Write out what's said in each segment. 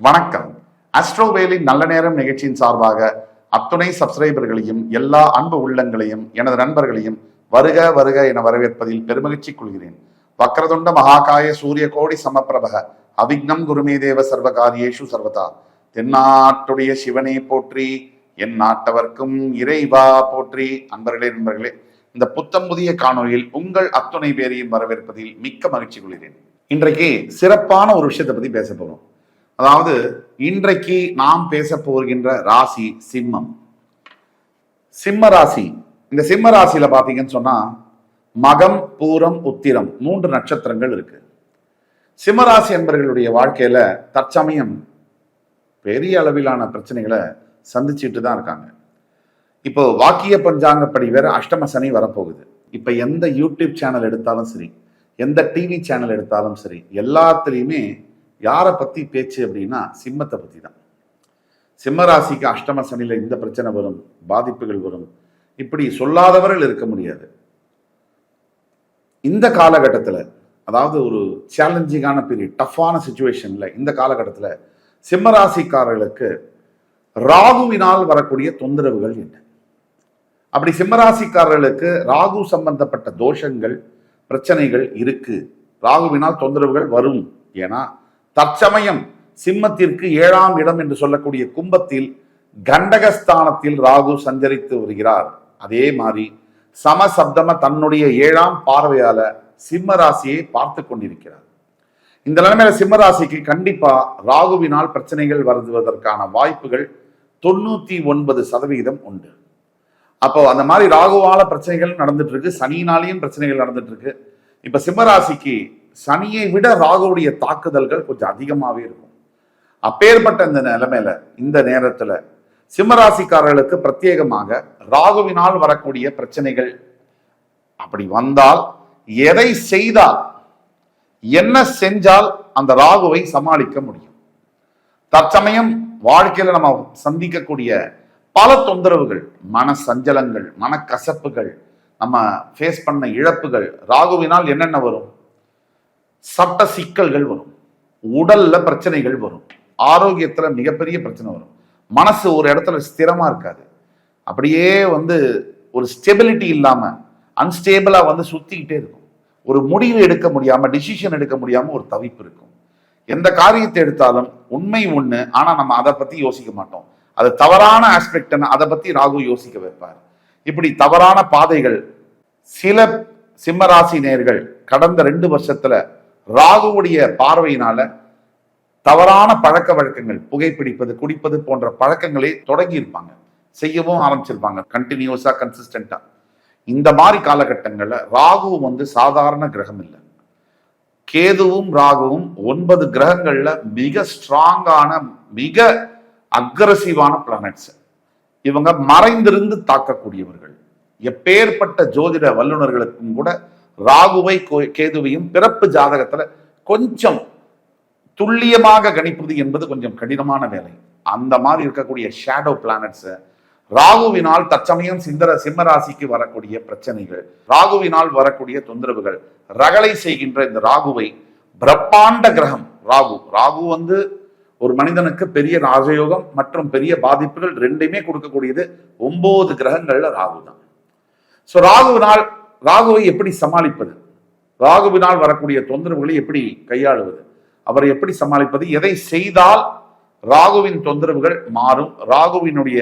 வணக்கம். அஸ்ட்ரோவேலின் நல்ல நேரம் நிகழ்ச்சியின் சார்பாக அத்துணை சப்ஸ்கிரைபர்களையும் எல்லா அன்பு உள்ளங்களையும் எனது நண்பர்களையும் வருக வருக என வரவேற்பதில் பெருமகிழ்ச்சி கொள்கிறேன். வக்ரதுண்ட மகாகாய சூரிய கோடி சமப்பிரபக அவிக்னம் குருமே தேவ சர்வகாரியேஷு சர்வதா. தென்னாட்டுடைய சிவனே போற்றி என் நாட்டவர்க்கும் இறைவா போற்றி. அன்பர்களே நண்பர்களே இந்த புத்தம் புதிய காணொலியில் உங்கள் அத்துணை பேரையும் வரவேற்பதில் மிக்க மகிழ்ச்சி கொள்கிறேன். இன்றைக்கு சிறப்பான ஒரு விஷயத்தை பத்தி பேச போறோம். அதாவது இன்றைக்கு நாம் பேச போகின்ற ராசி சிம்மம். சிம்ம ராசி. இந்த சிம்ம ராசியில பாத்தீங்கன்னு சொன்னா மகம் பூரம் உத்திரம் மூன்று நட்சத்திரங்கள் இருக்கு. சிம்ம ராசி என்பவர்களுடைய வாழ்க்கையில தற்சமயம் பெரிய அளவிலான பிரச்சனைகளை சந்திச்சுட்டு தான் இருக்காங்க. இப்போ வாக்கிய பஞ்சாங்கப்படி வேற அஷ்டம சனி வரப்போகுது. இப்போ எந்த யூடியூப் சேனல் எடுத்தாலும் சரி எந்த டிவி சேனல் எடுத்தாலும் சரி எல்லாத்துலேயுமே யாரை பற்றி பேச்சு அப்படின்னா சிம்மத்தை பற்றி தான் சிம்மராசிக்கு அஷ்டம சனியில் இந்த பிரச்சனை வரும் பாதிப்புகள் வரும். இப்படி சொல்லாதவர்கள் இருக்க முடியாது. இந்த காலகட்டத்தில் அதாவது ஒரு சேலஞ்சிங்கான பீரியட் டஃப்பான சுச்சுவேஷனில் இந்த காலகட்டத்தில் சிம்மராசிக்காரர்களுக்கு ராகுவினால் வரக்கூடிய தொந்தரவுகள் என்ன? அப்படி சிம்மராசிக்காரர்களுக்கு ராகு சம்பந்தப்பட்ட தோஷங்கள் பிரச்சனைகள் இருக்கு. ராகுவினால் தொந்தரவுகள் வரும். ஏன்னா தற்சமயம் சிம்மத்திற்கு ஏழாம் இடம் என்று சொல்லக்கூடிய கும்பத்தில் கண்டகஸ்தானத்தில் ராகு சஞ்சரித்து வருகிறார். அதே மாதிரி சமசப்தம தன்னுடைய ஏழாம் பார்வையால சிம்ம ராசியை பார்த்து கொண்டிருக்கிறார். இந்த நிலைமையில சிம்ம ராசிக்கு கண்டிப்பா ராகுவினால் பிரச்சனைகள் வருவதற்கான வாய்ப்புகள் தொண்ணூத்தி ஒன்பது சதவிகிதம் உண்டு. அப்போ அந்த மாதிரி ராகுவால பிரச்சனைகள் நடந்துட்டு இருக்கு சனினாலையும் பிரச்சனைகள் நடந்துட்டு இருக்கு. இப்ப சிம்மராசிக்கு சனியை விட ராகுவுடைய தாக்குதல்கள் கொஞ்சம் அதிகமாகவே இருக்கும். அப்பேற்பட்ட இந்த நிலைமையில இந்த நேரத்துல சிம்மராசிக்காரர்களுக்கு பிரத்யேகமாக ராகுவினால் வரக்கூடிய பிரச்சனைகள் அப்படி வந்தால் எதை செய்தால் என்ன செஞ்சால் அந்த ராகுவை சமாளிக்க முடியும். தற்சமயம் வாழ்க்கையில நம்ம சந்திக்கக்கூடிய பல தொந்தரவுகள் மன சஞ்சலங்கள் மனக்கசப்புகள் நம்ம ஃபேஸ் பண்ண இழப்புகள் ராகுவினால் என்னென்ன வரும்? சட்ட சிக்கல்கள் வரும். உடல்ல பிரச்சனைகள் வரும். ஆரோக்கியத்துல மிகப்பெரிய பிரச்சனை வரும். மனசு ஒரு இடத்துல ஸ்திரமா இருக்காது. அப்படியே வந்து ஒரு ஸ்டெபிலிட்டி இல்லாம அன்ஸ்டேபிளா வந்து சுத்திக்கிட்டே இருக்கும். ஒரு முடிவு எடுக்க முடியாம டிசிஷன் எடுக்க முடியாம ஒரு தவிப்பு இருக்கும். எந்த காரியத்தை எடுத்தாலும் உண்மை ஒண்ணு ஆனா நம்ம அதை பத்தி யோசிக்க மாட்டோம். அது தவறான ஆஸ்பெக்ட் அதை பத்தி ராகு யோசிக்க வைப்பார். இப்படி தவறான பாதைகள் சில சிம்மராசி நேர்கள் கடந்த ரெண்டு வருஷத்துல ராகுவுடைய பார்வையினால தவறான பழக்க வழக்கங்கள் புகைப்பிடிப்பது குடிப்பது போன்ற பழக்கங்களை தொடங்கி இருப்பாங்க செய்யவும் ஆரம்பிச்சிருப்பாங்க கண்டினியூஸா கன்சிஸ்டண்டா இந்த மாதிரி காலகட்டங்கள்ல ராகு வந்து சாதாரண கிரகம் இல்லை. கேதுவும் ராகுவும் ஒன்பது கிரகங்கள்ல மிக ஸ்ட்ராங்கான மிக அக்ரசிவான பிளானட்ஸ் இவங்க மறைந்திருந்து தாக்கக்கூடியவர்கள். எப்பேற்பட்ட ஜோதிட வல்லுநர்களுக்கும் கூட ராகுவை கோ- கேதுவையும் பிறப்பு ஜாதகத்துல கொஞ்சம் துல்லியமாக கணிப்பது என்பது கொஞ்சம் கடினமான வேலை. அந்த மாதிரி இருக்கக்கூடிய ஷேடோ பிளானட்ஸ் ராகுவினால் தற்சமயம் சிந்தர சிம்மராசிக்கு வரக்கூடிய பிரச்சனைகள் ராகுவினால் வரக்கூடிய தொந்தரவுகள் ரகளை செய்கின்ற இந்த ராகுவை பிரம்மாண்ட கிரகம் ராகு ராகு வந்து ஒரு மனிதனுக்கு பெரிய ராஜயோகம் மற்றும் பெரிய பாதிப்புகள் ரெண்டுமே கொடுக்கக்கூடியது ஒன்பது கிரகங்கள்ல ராகு தான் ஸோ ராகுவினால் ராகுவை எப்படி சமாளிப்பது? ராகுவினால் வரக்கூடிய தொந்தரவுகளை எப்படி கையாளுவது? அவரை எப்படி சமாளிப்பது? எதை செய்தால் ராகுவின் தொந்தரவுகள் மாறும்? ராகுவினுடைய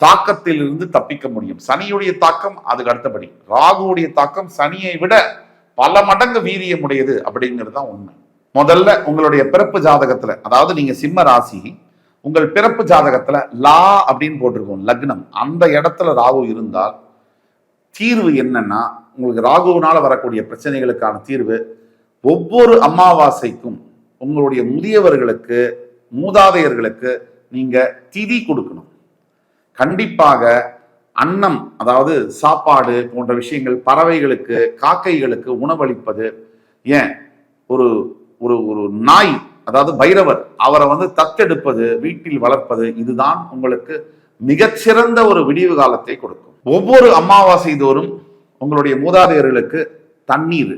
தாக்கத்தில் இருந்து தப்பிக்க முடியும். சனியுடைய தாக்கம் அதுக்கு அடுத்தபடி. ராகுவுடைய தாக்கம் சனியை விட பல மடங்கு வீரியமுடையது அப்படிங்கிறது தான் உண்மை. முதல்ல உங்களுடைய பிறப்பு ஜாதகத்துல அதாவது நீங்க சிம்ம ராசி உங்கள் பிறப்பு ஜாதகத்துல லா அப்படின்னு போட்டிருக்கோம் லக்னம். அந்த இடத்துல ராகு இருந்தால் தீர்வு என்னன்னா உங்களுக்கு ராகுவினால வரக்கூடிய பிரச்சனைகளுக்கான தீர்வு ஒவ்வொரு அமாவாசைக்கும் உங்களுடைய முதியவர்களுக்கு மூதாதையர்களுக்கு நீங்க திதி கொடுக்கணும். கண்டிப்பாக அன்னம் அதாவது சாப்பாடு போன்ற விஷயங்கள் பறவைகளுக்கு காக்கைகளுக்கு உணவளிப்பது ஏன்? ஒரு ஒரு ஒரு நாய் அதாவது பைரவர் அவரை வந்து தத்தெடுப்பது வீட்டில் வளர்ப்பது இதுதான் உங்களுக்கு மிகச்சிறந்த ஒரு விடிவு காலத்தை கொடுக்கும். ஒவ்வொரு அமாவாசை தோறும் உங்களுடைய மூதாதையர்களுக்கு தண்ணீர்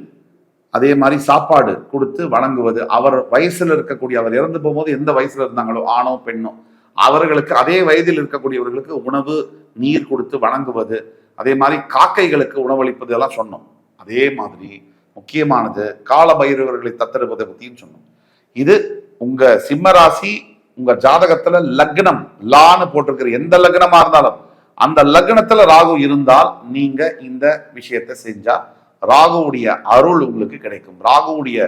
அதே மாதிரி சாப்பாடு கொடுத்து வழங்குவது அவர் வயசுல இருக்கக்கூடிய அவர் இறந்து போகும்போது எந்த வயசுல இருந்தாங்களோ ஆணோ பெண்ணோ அவர்களுக்கு அதே வயதில் இருக்கக்கூடியவர்களுக்கு உணவு நீர் கொடுத்து வழங்குவது அதே மாதிரி காக்கைகளுக்கு உணவளிப்பது எல்லாம் சொன்னோம். அதே மாதிரி முக்கியமானது கால பைரவர்களை தத்தெடுப்பதை பத்தியும் சொன்னோம். இது உங்க சிம்மராசி உங்க ஜாதகத்துல லக்னம் லான்னு போட்டிருக்கிற எந்த லக்னமா இருந்தாலும் அந்த லக்னத்துல ராகு இருந்தால் நீங்க இந்த விஷயத்தை செஞ்சா ராகுவுடைய அருள் உங்களுக்கு கிடைக்கும். ராகுவுடைய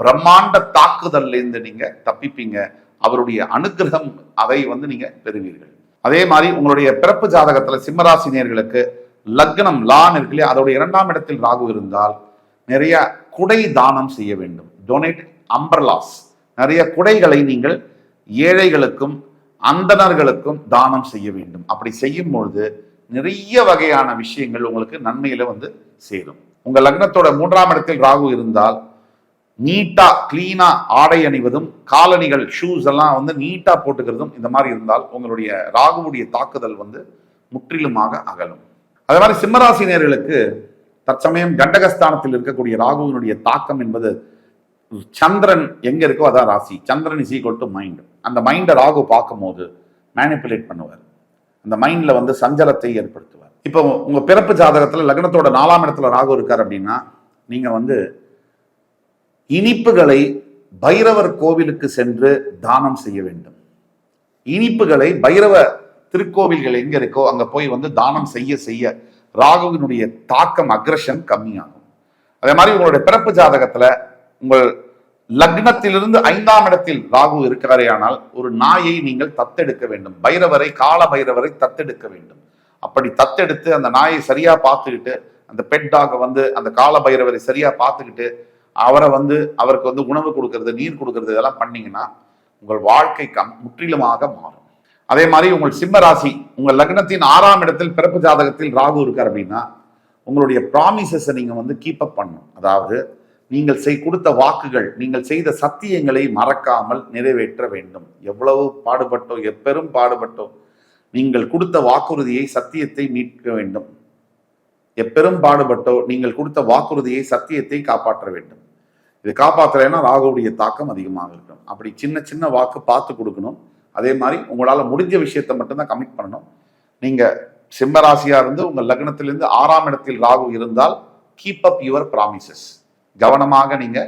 பிரம்மாண்ட தாக்குதல்ல இருந்து நீங்க தப்பிப்பீங்க. அவருடைய அனுகிரகம் அதை வந்து நீங்க பெறுவீர்கள். அதே மாதிரி உங்களுடைய பிறப்பு ஜாதகத்துல சிம்மராசினியர்களுக்கு லக்னம் லான் இருக்கு இல்லையா அதோட இரண்டாம் இடத்தில் ராகு இருந்தால் நிறைய குடை தானம் செய்ய வேண்டும். டொனேட் அம்பர்லாஸ் நிறைய குடைகளை நீங்கள் ஏழைகளுக்கும் அந்தணர்களுக்கும் தானம் செய்ய வேண்டும். அப்படி செய்யும் பொழுது நிறைய வகையான விஷயங்கள் உங்களுக்கு நன்மையில வந்து சேரும். உங்க லக்னத்தோட மூன்றாம் இடத்தில் ராகு இருந்தால் நீட்டா கிளீனா ஆடை அணிவதும் காலணிகள் ஷூஸ் எல்லாம் வந்து நீட்டா போட்டுக்கிறதும் இந்த மாதிரி இருந்தால் உங்களுடைய ராகுவுடைய தாக்குதல் வந்து முற்றிலுமாக அகலும். அதே மாதிரி சிம்மராசினியர்களுக்கு தற்சமயம் கண்டகஸ்தானத்தில் இருக்கக்கூடிய ராகுவினுடைய தாக்கம் என்பது சந்திரன் எங்க இருக்கோ அதான் ராசி. Chandran is equal to mind அந்த மைண்டை ராகு பார்க்கும்போது மேனிப்புலேட் பண்ணுவார். அந்த மைண்ட்ல வந்து சஞ்சலத்தை ஏற்படுத்துவார். இப்போ உங்க பிறப்பு ஜாதகத்துல லக்னத்தோட நாலாம் இடத்துல ராகு இருக்கார் அப்படின்னா நீங்க வந்து இனிப்புகளை பைரவர் கோவிலுக்கு சென்று தானம் செய்ய வேண்டும். இனிப்புகளை பைரவ திருக்கோவில்கள் எங்க இருக்கோ அங்க போய் வந்து தானம் செய்ய செய்ய ராகுவினுடைய தாக்கம் அக்ரஷன் கம்மியாகும். அதே மாதிரி உங்களுடைய பிறப்பு ஜாதகத்துல உங்கள் லக்னத்திலிருந்து ஐந்தாம் இடத்தில் ராகு இருக்கிறாரே ஆனால் ஒரு நாயை நீங்கள் தத்தெடுக்க வேண்டும். பைரவரை கால பைரவரை தத்தெடுக்க வேண்டும். அப்படி தத்தெடுத்து அந்த நாயை சரியா பார்த்துக்கிட்டு அந்த பெட்டாக வந்து அந்த கால பைரவரை சரியா பார்த்துக்கிட்டு அவரை வந்து அவருக்கு வந்து உணவு கொடுக்கறது நீர் கொடுக்கறது இதெல்லாம் பண்ணீங்கன்னா உங்கள் வாழ்க்கை கம் முற்றிலுமாக மாறும். அதே மாதிரி உங்கள் சிம்ம ராசி உங்கள் லக்னத்தின் ஆறாம் இடத்தில் பிறப்பு ஜாதகத்தில் ராகு இருக்கார் அப்படின்னா உங்களுடைய ப்ராமிசஸை நீங்கள் வந்து கீப் அப் பண்ணணும். அதாவது நீங்கள் செய் கொடுத்த வாக்குகள் நீங்கள் செய்த சத்தியங்களை மறக்காமல் நிறைவேற்ற வேண்டும். எவ்வளவு பாடுபட்டோ எப்பெரும் பாடுபட்டோ நீங்கள் கொடுத்த வாக்குறுதியை சத்தியத்தை மீட்க வேண்டும். எப்பெரும் பாடுபட்டோ நீங்கள் கொடுத்த வாக்குறுதியை சத்தியத்தை காப்பாற்ற வேண்டும். இது காப்பாற்றலைன்னா ராகுவுடைய தாக்கம் அதிகமாக இருக்கும். அப்படி சின்ன சின்ன வாக்கு பார்த்து கொடுக்கணும். அதே மாதிரி உங்களால் முடிஞ்ச விஷயத்தை மட்டும்தான் கமிட் பண்ணணும். நீங்கள் சிம்மராசியாக இருந்து உங்கள் லக்னத்திலிருந்து ஆறாம் இடத்தில் ராகு இருந்தால் கீப் அப் யுவர் ப்ராமிசஸ் கவனமாக நீங்க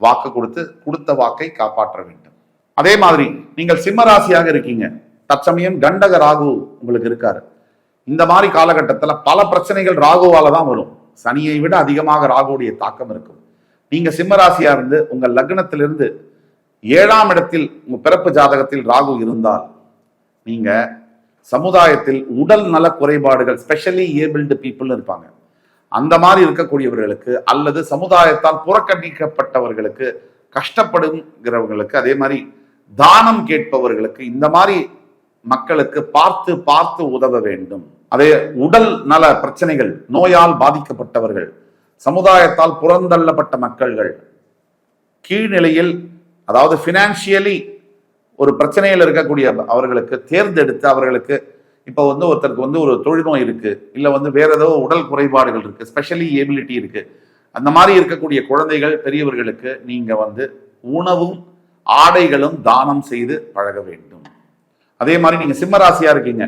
வாக்கு கொடுத்து கொடுத்த வாக்கை காப்பாற்ற வேண்டும். அதே மாதிரி நீங்கள் சிம்ம ராசியாக இருக்கீங்க. தற்சமயம் கண்டக ராகு உங்களுக்கு இருக்காரு. இந்த மாதிரி காலகட்டத்தில் பல பிரச்சனைகள் ராகுவால தான் வரும். சனியை விட அதிகமாக ராகுடைய தாக்கம் இருக்கும். நீங்க சிம்ம ராசியா இருந்து உங்க லக்னத்திலிருந்து ஏழாம் இடத்தில் உங்க பிறப்பு ஜாதகத்தில் ராகு இருந்தால் நீங்க சமுதாயத்தில் உடல் நல குறைபாடுகள் ஸ்பெஷலி ஏபிள்டு பீப்புள்னு இருப்பாங்க. அந்த மாதிரி இருக்கக்கூடியவர்களுக்கு அல்லது சமுதாயத்தால் புறக்கணிக்கப்பட்டவர்களுக்கு கஷ்டப்படுங்கிறவங்களுக்கு அதே மாதிரி தானம் கேட்பவர்களுக்கு இந்த மாதிரி மக்களுக்கு பார்த்து பார்த்து உதவ வேண்டும். அதே உடல் நல பிரச்சனைகள் நோயால் பாதிக்கப்பட்டவர்கள் சமுதாயத்தால் புறந்தள்ளப்பட்ட மக்கள்கள் கீழ்நிலையில் அதாவது ஃபினான்ஷியலி ஒரு பிரச்சனையில் இருக்கக்கூடிய அவர்களுக்கு தேர்ந்தெடுத்து அவர்களுக்கு இப்போ வந்து ஒருத்தருக்கு வந்து ஒரு தொழுநோய் இருக்குது இல்லை வந்து வேற ஏதோ உடல் குறைபாடுகள் இருக்குது ஸ்பெஷலி ஏபிலிட்டி இருக்குது அந்த மாதிரி இருக்கக்கூடிய குழந்தைகள் பெரியவர்களுக்கு நீங்கள் வந்து உணவும் ஆடைகளும் தானம் செய்து பழக வேண்டும். அதே மாதிரி நீங்கள் சிம்மராசியாக இருக்கீங்க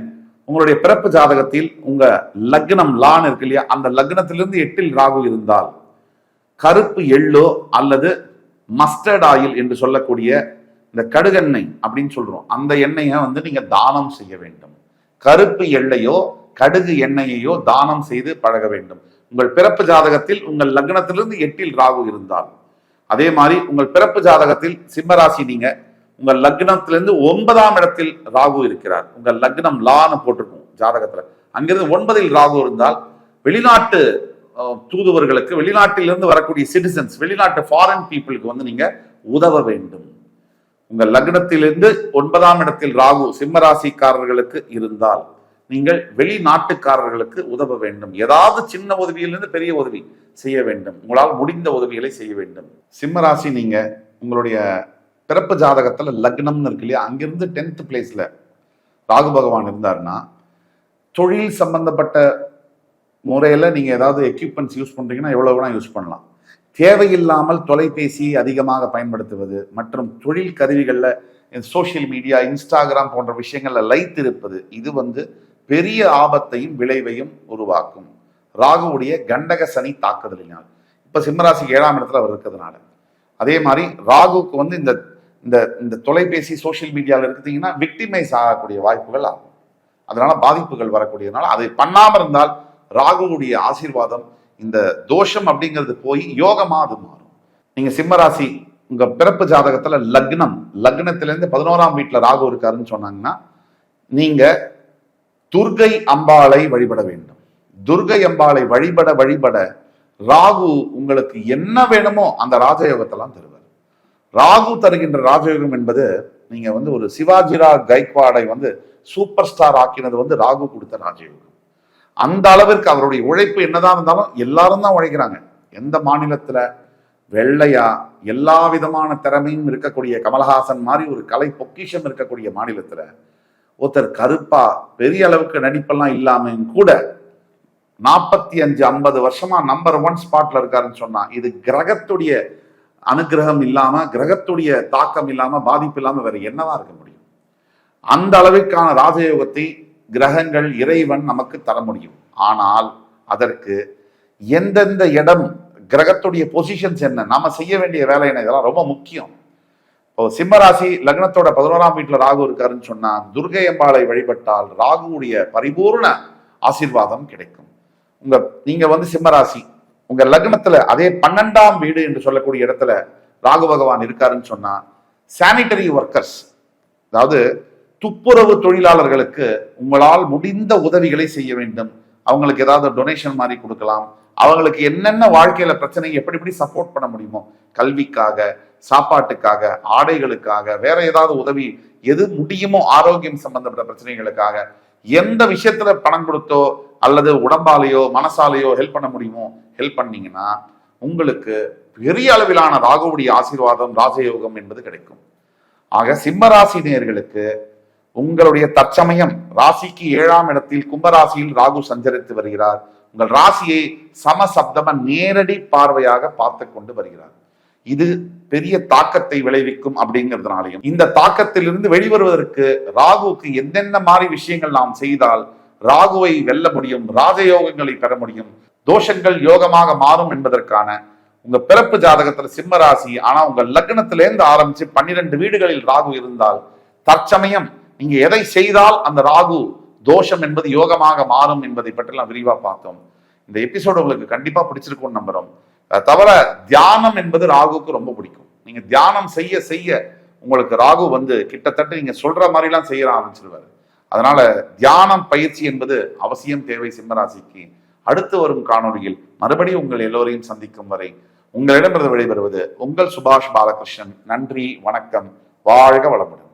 உங்களுடைய பிறப்பு ஜாதகத்தில் உங்க லக்னம் லான் இருக்கு இல்லையா அந்த லக்னத்திலிருந்து எட்டில் ராகு இருந்தால் கருப்பு எள்ளோ அல்லது மஸ்டர்ட் ஆயில் என்று சொல்லக்கூடிய இந்த கடுகெண்ணெய் அப்படின்னு சொல்றோம் அந்த எண்ணெயை வந்து நீங்க தானம் செய்ய வேண்டும். கருப்பு எள்ளையோ கடுகு எண்ணெயையோ தானம் செய்து பழக வேண்டும். உங்கள் பிறப்பு ஜாதகத்தில் உங்கள் லக்னத்திலிருந்து எட்டில் ராகு இருந்தால். அதே மாதிரி உங்கள் பிறப்பு ஜாதகத்தில் சிம்மராசி நீங்க உங்கள் லக்னத்திலிருந்து ஒன்பதாம் இடத்தில் ராகு இருக்கிறார். உங்கள் லக்னம் லான்னு போட்டிருக்கும் ஜாதகத்துல. அங்கிருந்து ஒன்பதில் ராகு இருந்தால் வெளிநாட்டு தூதுவர்களுக்கு வெளிநாட்டிலிருந்து வரக்கூடிய சிட்டிசன்ஸ் வெளிநாட்டு ஃபாரின் பீப்புளுக்கு வந்து நீங்க உதவ வேண்டும். உங்கள் லக்னத்திலிருந்து ஒன்பதாம் இடத்தில் ராகு சிம்ம ராசிக்காரர்களுக்கு இருந்தால் நீங்கள் வெளிநாட்டுக்காரர்களுக்கு உதவ வேண்டும். ஏதாவது சின்ன உதவியிலிருந்து பெரிய உதவி செய்ய வேண்டும். உங்களால் முடிந்த உதவிகளை செய்ய வேண்டும். சிம்ம ராசி நீங்க உங்களுடைய பிறப்பு ஜாதகத்துல லக்னம்னு இருக்கு இல்லையா? அங்கிருந்து டென்த் பிளேஸ்ல ராகு பகவான் இருந்தாருன்னா தொழில் சம்பந்தப்பட்ட முறையில் நீங்கள் ஏதாவது எக்யூப்மெண்ட்ஸ் யூஸ் பண்ணுறீங்கன்னா எவ்வளோ வேணால் யூஸ் பண்ணலாம். தேவையில்லாமல் தொலைபேசி அதிகமாக பயன்படுத்துவது மற்றும் தொழில் கருவிகளில் சோஷியல் மீடியா இன்ஸ்டாகிராம் போன்ற விஷயங்களில் லைத்திருப்பது இது வந்து பெரிய ஆபத்தையும் விளைவையும் உருவாக்கும். ராகுவுடைய கண்டக சனி தாக்குதலினால். இப்போ சிம்மராசி ஏழாம் இடத்துல அவர் இருக்கிறதுனால. அதே மாதிரி ராகுக்கு வந்து இந்த இந்த இந்த தொலைபேசி சோஷியல் மீடியாவில் இருக்கிறீங்கன்னா விக்டிமைஸ் ஆகக்கூடிய வாய்ப்புகள் ஆகும். அதனால பாதிப்புகள் வரக்கூடியதுனால அதை பண்ணாமல் இருந்தால் ராகுவுடைய ஆசீர்வாதம் இந்த தோஷம் அப்படிங்கிறது போய் யோகமாக அது மாறும். நீங்கள் சிம்மராசி உங்கள் பிறப்பு ஜாதகத்தில் லக்னம் லக்னத்திலேருந்து பதினோராம் வீட்டில் ராகு இருக்காருன்னு சொன்னாங்கன்னா நீங்கள் துர்கை அம்பாளை வழிபட வேண்டும். துர்கை அம்பாளை வழிபட வழிபட ராகு உங்களுக்கு என்ன வேணுமோ அந்த ராஜயோகத்தெல்லாம் தருவார். ராகு தருகின்ற ராஜயோகம் என்பது நீங்கள் வந்து ஒரு சிவாஜிரா கைக்வாடை வந்து சூப்பர் ஸ்டார் ஆக்கினது வந்து ராகு கொடுத்த ராஜயோகம். அந்த அளவிற்கு அவருடைய உழைப்பு என்னதான் இருந்தாலும் எல்லாரும் தான் உழைக்கிறாங்க. எந்த மாநிலத்துல? வெள்ளையா? எல்லா விதமான திறமையும் இருக்கக்கூடிய கமலஹாசன் மாதிரி ஒரு கலை பொக்கிஷம் இருக்கக்கூடிய மாநிலத்துல ஒருத்தர் கருப்பா பெரிய அளவுக்கு நடிப்பெல்லாம் இல்லாமையும் கூட நாற்பத்தி அஞ்சு ஐம்பது வருஷமா நம்பர் ஒன் ஸ்பாட்ல இருக்காருன்னு சொன்னா இது கிரகத்துடைய அனுகிரகம் இல்லாம கிரகத்துடைய தாக்கம் இல்லாம பாதிப்பு இல்லாம வேற என்னவா இருக்க முடியும்? அந்த அளவிற்கான ராஜயோகத்தை கிரகங்கள் இறைவன் நமக்கு தர முடியும். ஆனால் அதற்கு எந்தெந்த இடம் கிரகத்துடைய பொசிஷன்ஸ் என்ன நாம செய்ய வேண்டிய வேலை என்ன இதெல்லாம் ரொம்ப முக்கியம். இப்போ சிம்மராசி லக்னத்தோட பதினோராம் வீட்டில் ராகு இருக்காருன்னு சொன்னா துர்கை அம்பாளை வழிபட்டால் ராகுவுடைய பரிபூர்ண ஆசிர்வாதம் கிடைக்கும். உங்க நீங்க வந்து சிம்மராசி உங்க லக்னத்துல அதே பன்னெண்டாம் வீடு என்று சொல்லக்கூடிய இடத்துல ராகு பகவான் இருக்காருன்னு சொன்னா சானிட்டரி ஒர்க்கர்ஸ் அதாவது துப்புரவு தொழிலாளர்களுக்கு உங்களால் முடிந்த உதவிகளை செய்ய வேண்டும். அவங்களுக்கு ஏதாவது டொனேஷன் மாதிரி கொடுக்கலாம். அவங்களுக்கு என்னென்ன வாழ்க்கையில பிரச்சனை எப்படி எப்படி சப்போர்ட் பண்ண முடியுமோ கல்விக்காக சாப்பாட்டுக்காக ஆடைகளுக்காக வேற ஏதாவது உதவி எது முடியுமோ ஆரோக்கியம் சம்பந்தப்பட்ட பிரச்சனைகளுக்காக எந்த விஷயத்துல பணம் கொடுத்தோ அல்லது உடம்பாலேயோ மனசாலேயோ ஹெல்ப் பண்ண முடியுமோ ஹெல்ப் பண்ணீங்கன்னா உங்களுக்கு பெரிய அளவிலான ராகுவுடைய ஆசீர்வாதம் ராஜயோகம் என்பது கிடைக்கும். ஆக சிம்மராசி நேயர்களுக்கு உங்களுடைய தற்சமயம் ராசிக்கு ஏழாம் இடத்தில் கும்பராசியில் ராகு சஞ்சரித்து வருகிறார். உங்கள் ராசியை சமசப்தம நேரடி பார்வையாக பார்த்து கொண்டு வருகிறார். இது பெரிய தாக்கத்தை விளைவிக்கும் அப்படிங்கிறதுனாலையும். இந்த தாக்கத்திலிருந்து வெளிவருவதற்கு ராகுவுக்கு எந்தெந்த மாதிரி விஷயங்கள் நாம் செய்தால் ராகுவை வெல்ல முடியும் ராஜயோகங்களை பெற முடியும் தோஷங்கள் யோகமாக மாறும் என்பதற்கான உங்க பிறப்பு ஜாதகத்துல சிம்ம ராசி ஆனா உங்க லக்னத்திலேருந்து ஆரம்பிச்சு பன்னிரண்டு வீடுகளில் ராகு இருந்தால் தற்சமயம் நீங்க எதை செய்தால் அந்த ராகு தோஷம் என்பது யோகமாக மாறும் என்பதை பற்றிலாம் விரிவா பார்த்தோம். இந்த எபிசோடு உங்களுக்கு கண்டிப்பா பிடிச்சிருக்கும்னு நம்புறோம். தவிர தியானம் என்பது ராகுக்கு ரொம்ப பிடிக்கும். நீங்க தியானம் செய்ய செய்ய உங்களுக்கு ராகு வந்து கிட்டத்தட்ட நீங்க சொல்ற மாதிரிலாம் செய்ய ஆரம்பிச்சிருவாரு. அதனால தியானம் பயிற்சி என்பது அவசியம் தேவை சிம்மராசிக்கு. அடுத்து வரும் காணொளியில் மறுபடியும் உங்கள் எல்லோரையும் சந்திக்கும் வரை உங்களிடமிருந்து விடைபெறுவது உங்கள் சுபாஷ் பாலகிருஷ்ணன். நன்றி வணக்கம். வாழ்க வளமுடன்.